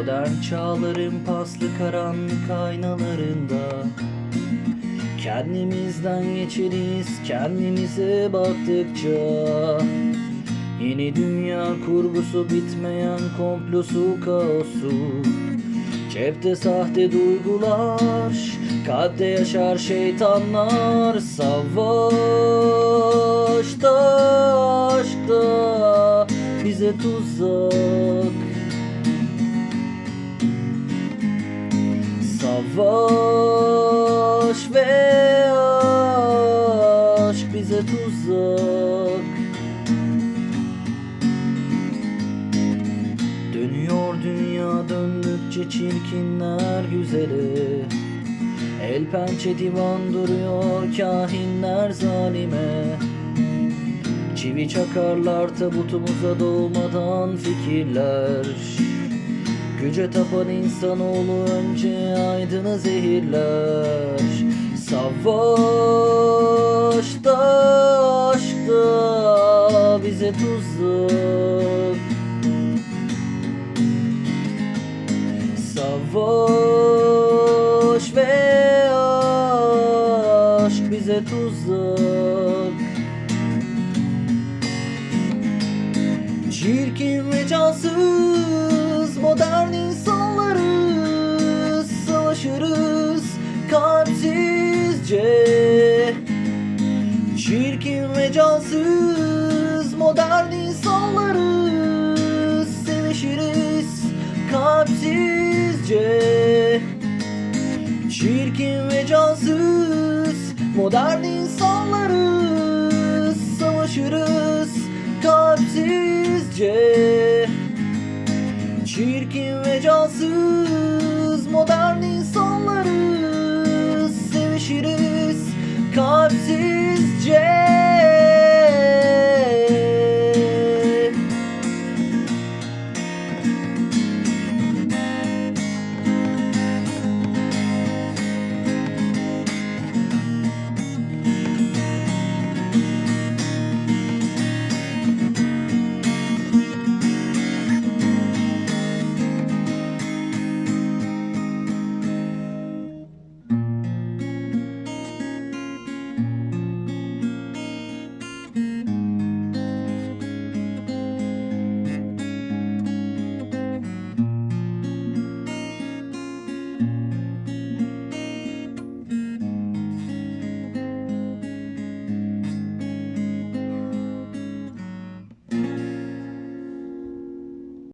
Modern çağların paslı karanlık aynalarında. Kendimizden geçeriz kendimize baktıkça. Yeni dünya kurgusu bitmeyen komplosu kaosu. Cepte sahte duygular Kalpte yaşar şeytanlar. Savaşta aşkta bize tuzak Savaş ve aşk bize tuzak. Dönüyor dünya döndükçe çirkinler güzeli. El pençe divan duruyor kahinler zalime. Çivi çakarlar tabutumuza doğmadan fikirler Güce tapan insanoğlu önce aydını zehirler. Savaşta aşkta bize tuzak Savaş ve aşk bize tuzak Çirkin ve cansız Çirkin ve cansız modern insanlarız. Sevişiriz kalpsizce. Çirkin ve cansız modern insanlarız. Savaşırız kalpsizce. Çirkin ve cansız modern